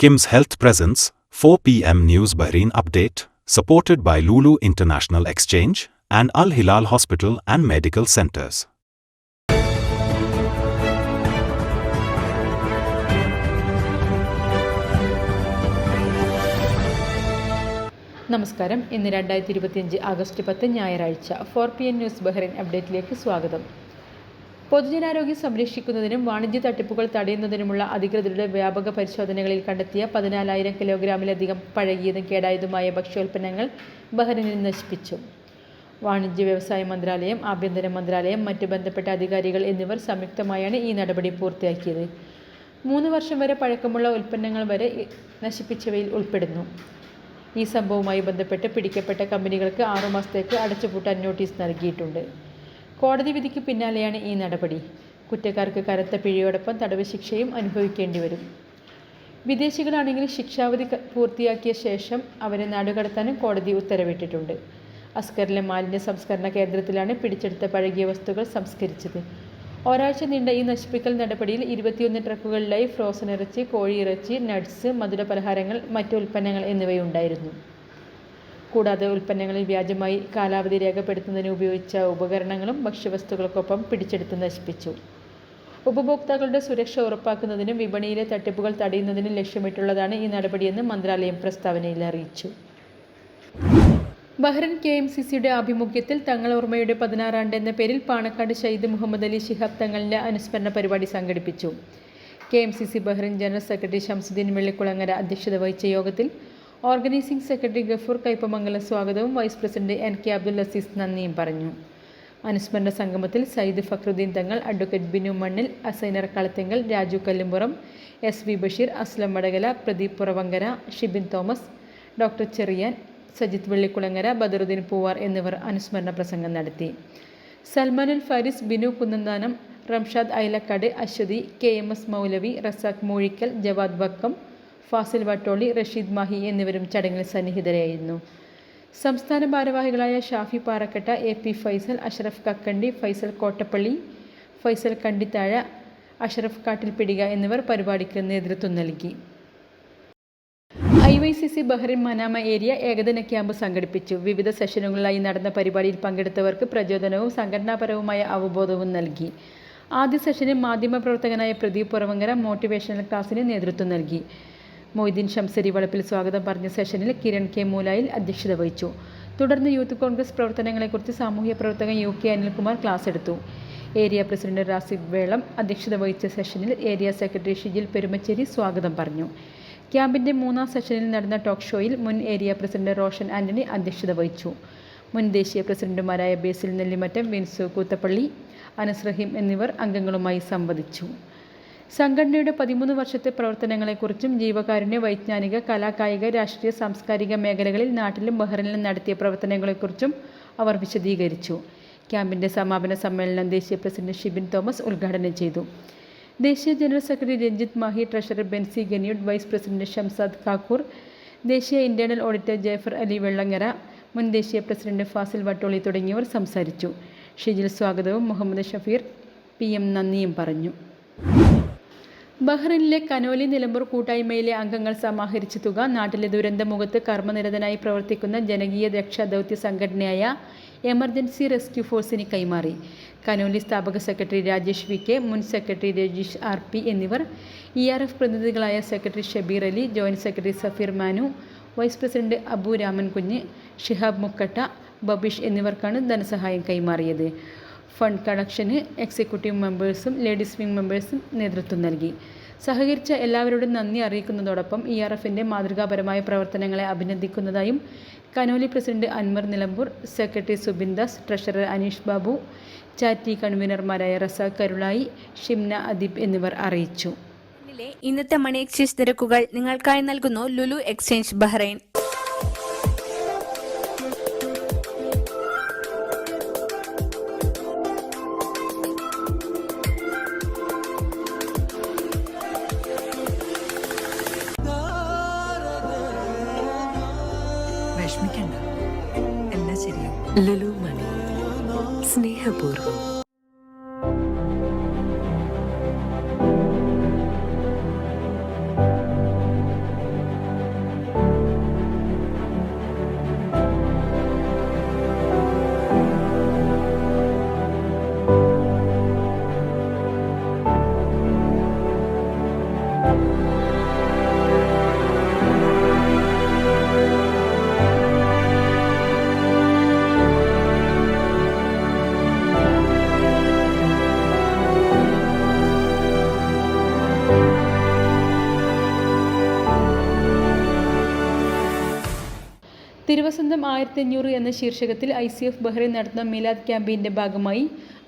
Kim's Health Presence, 4 p.m. News Bahrain Update, supported by Lulu International Exchange and Al Hilal Hospital and Medical Centers. നമസ്കാരം ഇന്ന് രണ്ടായിരത്തി ഇരുപത്തിയഞ്ച് August പത്ത് ഞായറാഴ്ച four P N news Bahrain അപ്ഡേറ്റിലേക്ക് സ്വാഗതം പൊതുജനാരോഗ്യം സംരക്ഷിക്കുന്നതിനും വാണിജ്യ തട്ടിപ്പുകൾ തടയുന്നതിനുമുള്ള അധികൃതരുടെ വ്യാപക പരിശോധനകളിൽ കണ്ടെത്തിയ പതിനാലായിരം കിലോഗ്രാമിലധികം പഴകിയതും കേടായതുമായ ഭക്ഷ്യോൽപ്പന്നങ്ങൾ ബഹ്റിനിൽ നശിപ്പിച്ചു. വാണിജ്യ വ്യവസായ മന്ത്രാലയം ആഭ്യന്തര മന്ത്രാലയം മറ്റ് ബന്ധപ്പെട്ട അധികാരികൾ എന്നിവർ സംയുക്തമായാണ് ഈ നടപടി പൂർത്തിയാക്കിയത്. മൂന്ന് വർഷം വരെ പഴക്കമുള്ള ഉൽപ്പന്നങ്ങൾ വരെ നശിപ്പിച്ചവയിൽ ഉൾപ്പെടുന്നു. ഈ സംഭവവുമായി ബന്ധപ്പെട്ട് പിടിക്കപ്പെട്ട കമ്പനികൾക്ക് ആറുമാസത്തേക്ക് അടച്ചുപൂട്ടാൻ നോട്ടീസ് നൽകിയിട്ടുണ്ട്. കോടതി വിധിക്ക് പിന്നാലെയാണ് ഈ നടപടി. കുറ്റക്കാർക്ക് കനത്ത പിഴയോടൊപ്പം തടവ് ശിക്ഷയും അനുഭവിക്കേണ്ടി വരും. വിദേശികളാണെങ്കിൽ ശിക്ഷാവധി പൂർത്തിയാക്കിയ ശേഷം അവരെ നാടുകടത്താനും കോടതി ഉത്തരവിട്ടിട്ടുണ്ട്. അസ്കറിലെ മാലിന്യ സംസ്കരണ കേന്ദ്രത്തിലാണ് പിടിച്ചെടുത്ത പഴകിയ വസ്തുക്കൾ സംസ്കരിച്ചത്. ഒരാഴ്ച നീണ്ട ഈ നശിപ്പിക്കൽ നടപടിയിൽ ഇരുപത്തിയൊന്ന് ട്രക്കുകളിലായി ഫ്രോസൺ ഇറച്ചി കോഴിയിറച്ചി നട്ട്സ് മധുരപലഹാരങ്ങൾ മറ്റു ഉൽപ്പന്നങ്ങൾ എന്നിവയുണ്ടായിരുന്നു. കൂടാതെ ഉൽപ്പന്നങ്ങളിൽ വ്യാജമായി കാലാവധി രേഖപ്പെടുത്തുന്നതിന് ഉപയോഗിച്ച ഉപകരണങ്ങളും ഭക്ഷ്യവസ്തുക്കൾക്കൊപ്പം പിടിച്ചെടുത്ത് നശിപ്പിച്ചു. ഉപഭോക്താക്കളുടെ സുരക്ഷ ഉറപ്പാക്കുന്നതിനും വിപണിയിലെ തട്ടിപ്പുകൾ തടയുന്നതിനും ലക്ഷ്യമിട്ടുള്ളതാണ് ഈ നടപടിയെന്ന് മന്ത്രാലയം പ്രസ്താവനയിൽ അറിയിച്ചു. ബഹ്റൻ കെ എം സി സിയുടെ ആഭിമുഖ്യത്തിൽ തങ്ങൾ ഓർമ്മയുടെ പതിനാറാണ്ട് എന്ന പേരിൽ പാണക്കാട് ഷഹീദ് മുഹമ്മദ് അലി ശിഹാബ് തങ്ങളുടെ അനുസ്മരണ പരിപാടി സംഘടിപ്പിച്ചു. K M C C Bahrain general secretary Shamsuddin Vellikulangara അധ്യക്ഷത വഹിച്ച യോഗത്തിൽ ഓർഗനൈസിംഗ് സെക്രട്ടറി ഗഫൂർ കൈപ്പമംഗലം സ്വാഗതവും vice president N K Abdul Azeez നന്ദിയും പറഞ്ഞു. അനുസ്മരണ സംഗമത്തിൽ Sayyid Fakhruddin Thangal advocate Binu Mannil Asainar Kalathinkal Raju Kallumpuram S V Basheer Aslam Vadakala Pradeep Puravankara Shibin Thomas doctor Cherian Sajith Vellikulangara Badaruddin Poovar എന്നിവർ അനുസ്മരണ പ്രസംഗം നടത്തി. Salmanul Faris Binu Kunnanthanam Ramshad Ailakkad Aswathy K M S Moulavi Razak Moozhikkal Jawad Vakkom Fasil Vattoli Rasheed Mahe എന്നിവരും ചടങ്ങിൽ സന്നിഹിതരായിരുന്നു. സംസ്ഥാന ഭാരവാഹികളായ Shafi Parakkatta A P Faisal Ashraf Kakkandi Faisal Kottappally Faisal Kandithazha Ashraf Kattilpeedika എന്നിവർ പരിപാടിക്ക് നേതൃത്വം നൽകി. I Y C C Bahrain Manama area ഏകദിന ക്യാമ്പ് സംഘടിപ്പിച്ചു. വിവിധ സെഷനുകളിലായി നടന്ന പരിപാടിയിൽ പങ്കെടുത്തവർക്ക് പ്രചോദനവും സംഘടനാപരവുമായ അവബോധവും നൽകി. ആദ്യ സെഷനിൽ മാധ്യമപ്രവർത്തകനായ പ്രദീപ് പുറവങ്കര മോട്ടിവേഷണൽ ക്ലാസ്സിന് നേതൃത്വം നൽകി. മൊയ്തീൻ ഷംസരി വളപ്പിൽ സ്വാഗതം പറഞ്ഞ സെഷനിൽ കിരൺ കെ മൂലായിൽ അധ്യക്ഷത വഹിച്ചു. തുടർന്ന് യൂത്ത് കോൺഗ്രസ് പ്രവർത്തനങ്ങളെക്കുറിച്ച് സാമൂഹ്യ പ്രവർത്തകൻ യു കെ അനിൽകുമാർ ക്ലാസ് എടുത്തു. ഏരിയ പ്രസിഡന്റ് റാസിബ് വേളം അധ്യക്ഷത വഹിച്ച സെഷനിൽ ഏരിയ സെക്രട്ടറി ഷിജിൽ പെരുമച്ചേരി സ്വാഗതം പറഞ്ഞു. ക്യാമ്പിന്റെ മൂന്നാം സെഷനിൽ നടന്ന ടോക്ക് ഷോയിൽ മുൻ ഏരിയ പ്രസിഡന്റ് റോഷൻ ആന്റണി അധ്യക്ഷത വഹിച്ചു. മുൻ ദേശീയ പ്രസിഡന്റുമാരായ ബേസിൽ നെല്ലിമറ്റം വിൻസു കൂത്തപ്പള്ളി അനസ് റഹീം എന്നിവർ അംഗങ്ങളുമായി സംവദിച്ചു. സംഘടനയുടെ പതിമൂന്ന് വർഷത്തെ പ്രവർത്തനങ്ങളെക്കുറിച്ചും ജീവകാരുണ്യ വൈജ്ഞാനിക കലാകായിക രാഷ്ട്രീയ സാംസ്കാരിക മേഖലകളിൽ നാട്ടിലും ബഹ്റിനിലും നടത്തിയ പ്രവർത്തനങ്ങളെക്കുറിച്ചും അവർ വിശദീകരിച്ചു. ക്യാമ്പിന്റെ സമാപന സമ്മേളനം ദേശീയ പ്രസിഡന്റ് ഷിബിൻ തോമസ് ഉദ്ഘാടനം ചെയ്തു. ദേശീയ general secretary Ranjith Mahe treasurer Bency Ganiyud vice president Shamsad Kakkur ദേശീയ ഇന്റേണൽ ഓഡിറ്റർ ജയഫർ അലി വെള്ളങ്ങര മുൻ ദേശീയ പ്രസിഡന്റ് ഫാസിൽ വട്ടോളി തുടങ്ങിയവർ സംസാരിച്ചു. ഷിജിൽ സ്വാഗതവും മുഹമ്മദ് ഷഫീർ പി എം നന്ദിയും പറഞ്ഞു. ബഹ്റിനിലെ കനോലി നിലമ്പൂർ കൂട്ടായ്മയിലെ അംഗങ്ങൾ സമാഹരിച്ച തുക നാട്ടിലെ ദുരന്തമുഖത്ത് കർമ്മനിരതനായി പ്രവർത്തിക്കുന്ന ജനകീയ രക്ഷാദൗത്യ സംഘടനയായ എമർജൻസി റെസ്ക്യൂ ഫോഴ്സിന് കൈമാറി. കനോലി സ്ഥാപക സെക്രട്ടറി രാജേഷ് വി കെ മുൻ സെക്രട്ടറി രജീഷ് ആർ പി എന്നിവർ E R F പ്രതിനിധികളായ secretary Shabeer Ali joint secretary Safeer Manu vice president Abu Ramankunju Shihab Mukkatta Babeesh എന്നിവർക്കാണ് ധനസഹായം കൈമാറിയത്. ഫണ്ട് കളക്ഷന് എക്സിക്യൂട്ടീവ് മെമ്പേഴ്സും ലേഡീസ് വിംഗ് മെമ്പേഴ്സും നേതൃത്വം നൽകി. സഹകരിച്ച എല്ലാവരോടും നന്ദി അറിയിക്കുന്നതോടൊപ്പം ഇ ആർ എഫിന്റെ മാതൃകാപരമായ പ്രവർത്തനങ്ങളെ അഭിനന്ദിക്കുന്നതായും Kanoli president Anwar Nilambur secretary Subindas treasurer Aneesh Babu Chatti കൺവീനർമാരായ Razak Karulai Shimna Adeeb എന്നിവർ അറിയിച്ചു. ഇന്നത്തെ മണി എക്സ്ചേഞ്ച് നിരക്കുകൾ നിങ്ങൾക്കായി നൽകുന്നു ലുലു എക്സ്ചേഞ്ച് ബഹ്റൈൻ. ശരിയാവും ലുലു തിരുവസന്തം ആയിരത്തി അഞ്ഞൂറ് എന്ന ശീർഷകത്തിൽ ഐ സി എഫ് ബഹ്റൈൻ നടത്തുന്ന മിലാദ് ക്യാമ്പയിന്റെ ഭാഗമായി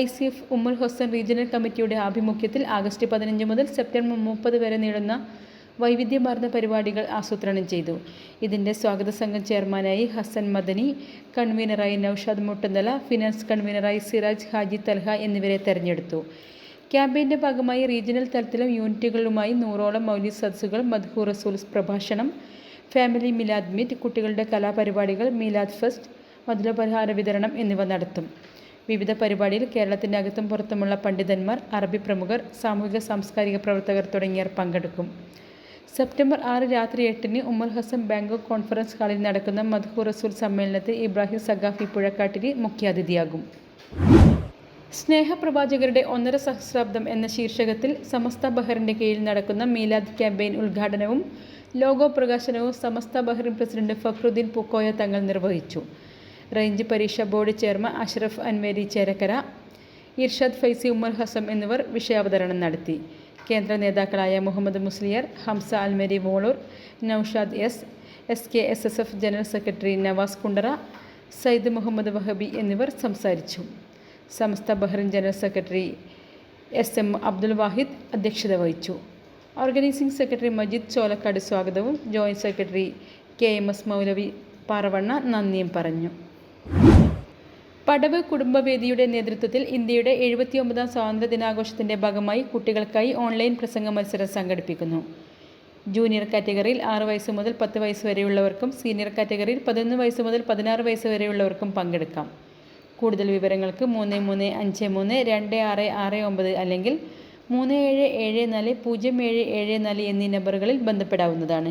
I C F Ummer Hosn regional കമ്മിറ്റിയുടെ ആഭിമുഖ്യത്തിൽ ആഗസ്റ്റ് പതിനഞ്ച് മുതൽ സെപ്റ്റംബർ മുപ്പത് വരെ നീളുന്ന വൈവിധ്യമാർന്ന പരിപാടികൾ ആസൂത്രണം ചെയ്തു. ഇതിന്റെ സ്വാഗത സംഘം ചെയർമാനായി ഹസൻ മദനി കൺവീനറായി നൌഷാദ് മുട്ടന്തല ഫിനാൻസ് കൺവീനറായി സിറാജ് ഹാജി തൽഹ എന്നിവരെ തെരഞ്ഞെടുത്തു. ക്യാമ്പയിന്റെ ഭാഗമായി റീജിയണൽ തലത്തിലും യൂണിറ്റുകളുമായി നൂറോളം മൗലിക സദസ്സുകൾ മധുഹൂർ റസൂൽസ് പ്രഭാഷണം ഫാമിലി മിലാദ് മീറ്റ് കുട്ടികളുടെ കലാപരിപാടികൾ മിലാദ് ഫെസ്റ്റ് മധുരപരിഹാര വിതരണം എന്നിവ നടത്തും. വിവിധ പരിപാടിയിൽ കേരളത്തിന്റെ അകത്തും പുറത്തുമുള്ള പണ്ഡിതന്മാർ അറബി പ്രമുഖർ സാമൂഹിക സാംസ്കാരിക പ്രവർത്തകർ തുടങ്ങിയവർ പങ്കെടുക്കും. സെപ്റ്റംബർ ആറ് രാത്രി എട്ടിന് ഉമർ ഹസൻ ബാങ്കോക്ക് കോൺഫറൻസ് ഹാളിൽ നടക്കുന്ന മധുഹു റസൂൽ സമ്മേളനത്തിൽ ഇബ്രാഹിം സഖാഫി പുഴക്കാട്ടിരി മുഖ്യാതിഥിയാകും. സ്നേഹപ്രവാചകരുടെ ഒന്നര സഹസ്രാബ്ദം എന്ന ശീർഷകത്തിൽ സമസ്ത ബഹറിന്റെ കീഴിൽ നടക്കുന്ന മീലാദ് ക്യാമ്പയിൻ ഉദ്ഘാടനവും ലോഗോ പ്രകാശനവും സമസ്ത ബഹ്റിൻ പ്രസിഡന്റ് ഫഖ്റുദ്ദീൻ പൂക്കോയ തങ്ങൾ നിർവഹിച്ചു. റേഞ്ച് പരീക്ഷാ ബോർഡ് ചെയർമാൻ അഷ്റഫ് അൻവേരി ചേരക്കര ഇർഷാദ് ഫൈസി ഉമർ ഹസൻ എന്നിവർ വിഷയാവതരണം നടത്തി. കേന്ദ്ര നേതാക്കളായ Muhammad Musliyar Hamza Almeri Volur Noushad S S K S S F general secretary Navas Kundara Sayyid Muhammad Wahabi എന്നിവർ സംസാരിച്ചു. Samastha Bahrain general secretary S M Abdul Wahid അധ്യക്ഷത വഹിച്ചു. ഓർഗനൈസിംഗ് സെക്രട്ടറി മജിദ് ചോലക്കാട് സ്വാഗതവും. Joint secretary K M S Moulavi Paravanna നന്ദിയും പറഞ്ഞു. പടവ് കുടുംബവേദിയുടെ നേതൃത്വത്തിൽ ഇന്ത്യയുടെ എഴുപത്തിയൊമ്പതാം സ്വാതന്ത്ര്യ ദിനാഘോഷത്തിന്റെ ഭാഗമായി കുട്ടികൾക്കായി ഓൺലൈൻ പ്രസംഗ മത്സരം സംഘടിപ്പിക്കുന്നു. ജൂനിയർ കാറ്റഗറിയിൽ ആറ് വയസ്സ് മുതൽ പത്ത് വയസ്സ് വരെയുള്ളവർക്കും സീനിയർ കാറ്റഗറിയിൽ പതിനൊന്ന് വയസ്സ് മുതൽ പതിനാറ് വയസ്സ് വരെയുള്ളവർക്കും പങ്കെടുക്കാം. കൂടുതൽ വിവരങ്ങൾക്ക് മൂന്ന് മൂന്ന് അഞ്ച് മൂന്ന് രണ്ട് ആറ് ആറ് ഒമ്പത് അല്ലെങ്കിൽ മൂന്ന് ഏഴ് ഏഴ് നാല് പൂജ്യം ഏഴ് ഏഴ് നാല് എന്നീ നമ്പറുകളിൽ ബന്ധപ്പെടാവുന്നതാണ്.